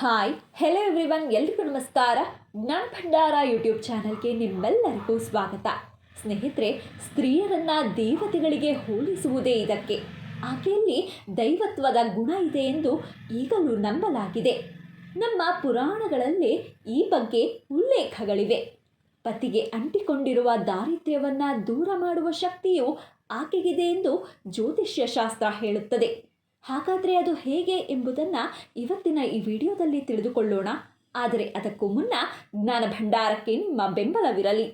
Hi hello everyone ಎಲ್ರಿಗೂ ನಮಸ್ಕಾರ. ಜ್ಞಾನ ಭಂಡಾರ ಯೂಟ್ಯೂಬ್ ಚಾನಲ್ಗೆ ನಿಮ್ಮೆಲ್ಲರಿಗೂ ಸ್ವಾಗತ. ಸ್ನೇಹಿತರೆ, ಸ್ತ್ರೀಯರನ್ನ ದೇವತೆಗಳಿಗೆ ಹೋಲಿಸುವುದೇ ಇದಕ್ಕೆ. ಆಕೆಯಲ್ಲಿ ದೈವತ್ವದ ಗುಣ ಇದೆ ಎಂದು ಈಗಲೂ ನಂಬಲಾಗಿದೆ. ನಮ್ಮ ಪುರಾಣಗಳಲ್ಲಿ ಈ ಬಗ್ಗೆ ಉಲ್ಲೇಖಗಳಿವೆ. ಪತಿಗೆ ಅಂಟಿಕೊಂಡಿರುವ ದಾರಿದ್ರ್ಯವನ್ನು ದೂರ ಮಾಡುವ ಶಕ್ತಿಯು ಆಕೆಗಿದೆ ಎಂದು ಜ್ಯೋತಿಷ್ಯ ಶಾಸ್ತ್ರ ಹೇಳುತ್ತದೆ. ಹಾಗಾದರೆ ಅದು ಹೇಗೆ ಎಂಬುದನ್ನು ಇವತ್ತಿನ ಈ ವಿಡಿಯೋದಲ್ಲಿ ತಿಳಿದುಕೊಳ್ಳೋಣ. ಆದರೆ ಅದಕ್ಕೂ ಮುನ್ನ ಜ್ಞಾನ ಭಂಡಾರಕ್ಕೆ ನಿಮ್ಮ ಬೆಂಬಲವಿರಲಿ.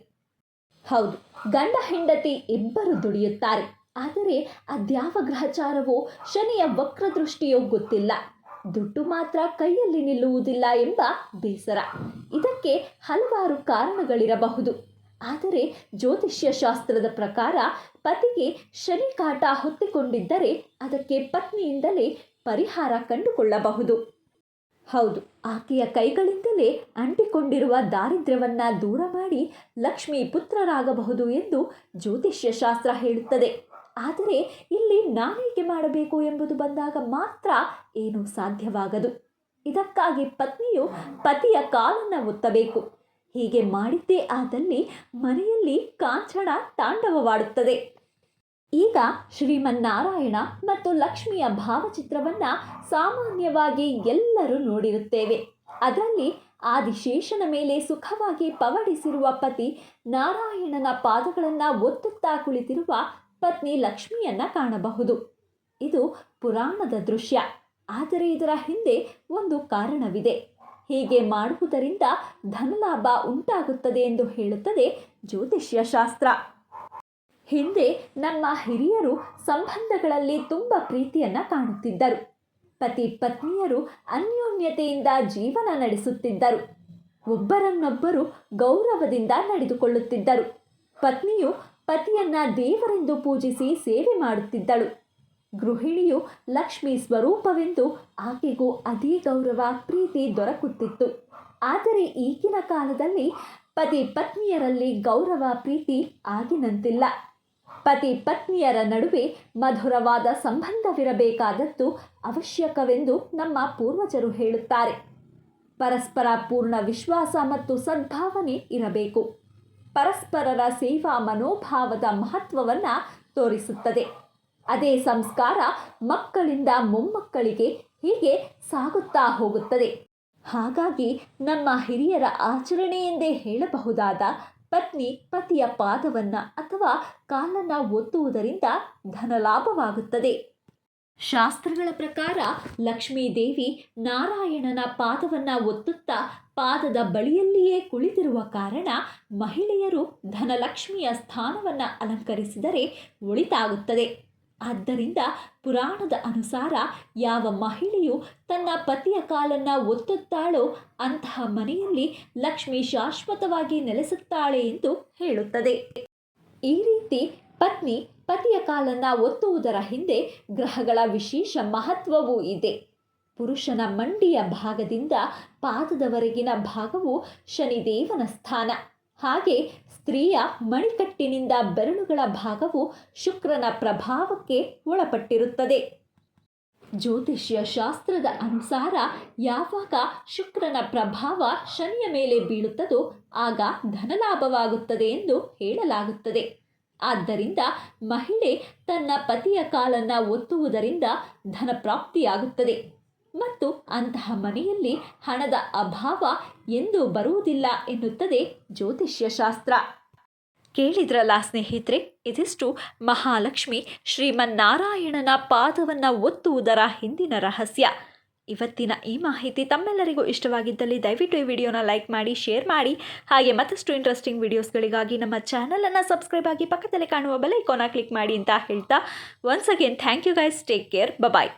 ಹೌದು, ಗಂಡ ಹೆಂಡತಿ ಇಬ್ಬರು ದುಡಿಯುತ್ತಾರೆ. ಆದರೆ ಅದ್ಯಾವ ಗ್ರಹಚಾರವೋ ಶನಿಯ ವಕ್ರದೃಷ್ಟಿಯೋ ಗೊತ್ತಿಲ್ಲ. ದುಡ್ಡು ಮಾತ್ರ ಕೈಯಲ್ಲಿ ನಿಲ್ಲುವುದಿಲ್ಲ ಎಂಬ ಬೇಸರ. ಇದಕ್ಕೆ ಹಲವಾರು ಕಾರಣಗಳಿರಬಹುದು. ಆದರೆ ಜ್ಯೋತಿಷ್ಯ ಶಾಸ್ತ್ರದ ಪ್ರಕಾರ ಪತಿಗೆ ಶನಿ ಕಾಟ ಹೊತ್ತಿಕೊಂಡಿದ್ದರೆ ಅದಕ್ಕೆ ಪತ್ನಿಯಿಂದಲೇ ಪರಿಹಾರ ಕಂಡುಕೊಳ್ಳಬಹುದು. ಹೌದು, ಆಕೆಯ ಕೈಗಳಿಂದಲೇ ಅಂಟಿಕೊಂಡಿರುವ ದಾರಿದ್ರ್ಯವನ್ನ ದೂರ ಮಾಡಿ ಲಕ್ಷ್ಮಿ ಪುತ್ರರಾಗಬಹುದು ಎಂದು ಜ್ಯೋತಿಷ್ಯ ಶಾಸ್ತ್ರ ಹೇಳುತ್ತದೆ. ಆದರೆ ಇಲ್ಲಿ ನಾನೇಕೆ ಮಾಡಬೇಕು ಎಂಬುದು ಬಂದಾಗ ಮಾತ್ರ ಏನು ಸಾಧ್ಯವಾಗದು. ಇದಕ್ಕಾಗಿ ಪತ್ನಿಯು ಪತಿಯ ಕಾಲನ್ನು ಒತ್ತಬೇಕು. ಹೀಗೆ ಮಾಡಿದ್ದೇ ಆದಲ್ಲಿ ಮನೆಯಲ್ಲಿ ಕಾಂಚಣ ತಾಂಡವವಾಡುತ್ತದೆ. ಈಗ ಶ್ರೀಮನ್ನಾರಾಯಣ ಮತ್ತು ಲಕ್ಷ್ಮಿಯ ಭಾವಚಿತ್ರವನ್ನು ಸಾಮಾನ್ಯವಾಗಿ ಎಲ್ಲರೂ ನೋಡಿರುತ್ತೇವೆ. ಅದರಲ್ಲಿ ಆದಿಶೇಷನ ಮೇಲೆ ಸುಖವಾಗಿ ಪವಡಿಸಿರುವ ಪತಿ ನಾರಾಯಣನ ಪಾದಗಳನ್ನು ಒತ್ತುತ್ತಾ ಕುಳಿತಿರುವ ಪತ್ನಿ ಲಕ್ಷ್ಮಿಯನ್ನು ಕಾಣಬಹುದು. ಇದು ಪುರಾಣದ ದೃಶ್ಯ. ಆದರೆ ಇದರ ಹಿಂದೆ ಒಂದು ಕಾರಣವಿದೆ. ಹೀಗೆ ಮಾಡುವುದರಿಂದ ಧನಲಾಭ ಉಂಟಾಗುತ್ತದೆ ಎಂದು ಹೇಳುತ್ತದೆ ಜ್ಯೋತಿಷ್ಯ ಶಾಸ್ತ್ರ. ಹಿಂದೆ ನಮ್ಮ ಹಿರಿಯರು ಸಂಬಂಧಗಳಲ್ಲಿ ತುಂಬ ಪ್ರೀತಿಯನ್ನು ಕಾಣುತ್ತಿದ್ದರು. ಪತಿ ಪತ್ನಿಯರು ಅನ್ಯೋನ್ಯತೆಯಿಂದ ಜೀವನ ನಡೆಸುತ್ತಿದ್ದರು. ಒಬ್ಬರನ್ನೊಬ್ಬರು ಗೌರವದಿಂದ ನಡೆದುಕೊಳ್ಳುತ್ತಿದ್ದರು. ಪತ್ನಿಯು ಪತಿಯನ್ನ ದೇವರೆಂದು ಪೂಜಿಸಿ ಸೇವೆ ಮಾಡುತ್ತಿದ್ದಳು. ಗೃಹಿಣಿಯು ಲಕ್ಷ್ಮಿ ಸ್ವರೂಪವೆಂದು ಆಕೆಗೂ ಅದೇ ಗೌರವ, ಪ್ರೀತಿ ದೊರಕುತ್ತಿತ್ತು. ಆದರೆ ಈಗಿನ ಕಾಲದಲ್ಲಿ ಪತಿ ಪತ್ನಿಯರಲ್ಲಿ ಗೌರವ, ಪ್ರೀತಿ ಆಗಿನಂತಿಲ್ಲ. ಪತಿ ಪತ್ನಿಯರ ನಡುವೆ ಮಧುರವಾದ ಸಂಬಂಧವಿರಬೇಕಾದದ್ದು ಅವಶ್ಯಕವೆಂದು ನಮ್ಮ ಪೂರ್ವಜರು ಹೇಳುತ್ತಾರೆ. ಪರಸ್ಪರ ಪೂರ್ಣ ವಿಶ್ವಾಸ ಮತ್ತು ಸದ್ಭಾವನೆ ಇರಬೇಕು. ಪರಸ್ಪರರ ಸೇವಾ ಮನೋಭಾವದ ಮಹತ್ವವನ್ನು ತೋರಿಸುತ್ತದೆ. ಅದೇ ಸಂಸ್ಕಾರ ಮಕ್ಕಳಿಂದ ಮೊಮ್ಮಕ್ಕಳಿಗೆ ಹೀಗೆ ಸಾಗುತ್ತಾ ಹೋಗುತ್ತದೆ. ಹಾಗಾಗಿ ನಮ್ಮ ಹಿರಿಯರ ಆಚರಣೆ ಹೇಳಬಹುದಾದ ಪತ್ನಿ ಪತಿಯ ಪಾದವನ್ನು ಅಥವಾ ಕಾಲನ್ನು ಒತ್ತುವುದರಿಂದ ಧನಲಾಭವಾಗುತ್ತದೆ. ಶಾಸ್ತ್ರಗಳ ಪ್ರಕಾರ ಲಕ್ಷ್ಮೀದೇವಿ ನಾರಾಯಣನ ಪಾದವನ್ನು ಒತ್ತುತ್ತಾ ಪಾದದ ಬಳಿಯಲ್ಲಿಯೇ ಕುಳಿತಿರುವ ಕಾರಣ ಮಹಿಳೆಯರು ಧನಲಕ್ಷ್ಮಿಯ ಸ್ಥಾನವನ್ನು ಅಲಂಕರಿಸಿದರೆ ಒಳಿತಾಗುತ್ತದೆ. ಆದ್ದರಿಂದ ಪುರಾಣದ ಅನುಸಾರ ಯಾವ ಮಹಿಳೆಯು ತನ್ನ ಪತಿಯ ಕಾಲನ್ನು ಒತ್ತುತ್ತಾಳೋ ಅಂತಹ ಮನೆಯಲ್ಲಿ ಲಕ್ಷ್ಮಿ ಶಾಶ್ವತವಾಗಿ ನೆಲೆಸುತ್ತಾಳೆ ಎಂದು ಹೇಳುತ್ತದೆ. ಈ ರೀತಿ ಪತ್ನಿ ಪತಿಯ ಕಾಲನ್ನು ಒತ್ತುವುದರ ಹಿಂದೆ ಗ್ರಹಗಳ ವಿಶೇಷ ಮಹತ್ವವೂ ಇದೆ. ಪುರುಷನ ಮಂಡಿಯ ಭಾಗದಿಂದ ಪಾದದವರೆಗಿನ ಭಾಗವು ಶನಿದೇವನ ಸ್ಥಾನ. ಹಾಗೆ ಸ್ತ್ರೀಯ ಮಣಿಕಟ್ಟಿನಿಂದ ಬೆರಳುಗಳ ಭಾಗವು ಶುಕ್ರನ ಪ್ರಭಾವಕ್ಕೆ ಒಳಪಟ್ಟಿರುತ್ತದೆ. ಜ್ಯೋತಿಷ್ಯ ಶಾಸ್ತ್ರದ ಅನುಸಾರ ಯಾವಾಗ ಶುಕ್ರನ ಪ್ರಭಾವ ಶನಿಯ ಮೇಲೆ ಬೀಳುತ್ತದೋ ಆಗ ಧನಲಾಭವಾಗುತ್ತದೆ ಎಂದು ಹೇಳಲಾಗುತ್ತದೆ. ಆದ್ದರಿಂದ ಮಹಿಳೆ ತನ್ನ ಪತಿಯ ಕಾಲನ್ನು ಒತ್ತುವುದರಿಂದ ಧನ ಪ್ರಾಪ್ತಿಯಾಗುತ್ತದೆ ಮತ್ತು ಅಂತಹ ಮನೆಯಲ್ಲಿ ಹಣದ ಅಭಾವ ಎಂದೂ ಬರುವುದಿಲ್ಲ ಎನ್ನುತ್ತದೆ ಜ್ಯೋತಿಷ್ಯ ಶಾಸ್ತ್ರ ಕೇಳಿದ್ರಲ್ಲ ಸ್ನೇಹಿತರೆ, ಇದಿಷ್ಟು ಮಹಾಲಕ್ಷ್ಮಿ ಶ್ರೀಮನ್ನಾರಾಯಣನ ಪಾದವನ್ನು ಒತ್ತುವುದರ ಹಿಂದಿನ ರಹಸ್ಯ. ಇವತ್ತಿನ ಈ ಮಾಹಿತಿ ತಮ್ಮೆಲ್ಲರಿಗೂ ಇಷ್ಟವಾಗಿದ್ದಲ್ಲಿ ದಯವಿಟ್ಟು ಈ ವಿಡಿಯೋನ ಲೈಕ್ ಮಾಡಿ, ಶೇರ್ ಮಾಡಿ. ಹಾಗೆ ಮತ್ತಷ್ಟು ಇಂಟ್ರೆಸ್ಟಿಂಗ್ ವಿಡಿಯೋಸ್ಗಳಿಗಾಗಿ ನಮ್ಮ ಚಾನಲನ್ನು ಸಬ್ಸ್ಕ್ರೈಬ್ ಆಗಿ ಪಕ್ಕದಲ್ಲಿ ಕಾಣುವ ಬೆಲೈಕೋನ ಕ್ಲಿಕ್ ಮಾಡಿ ಅಂತ ಹೇಳ್ತಾ once again thank you guys take care bye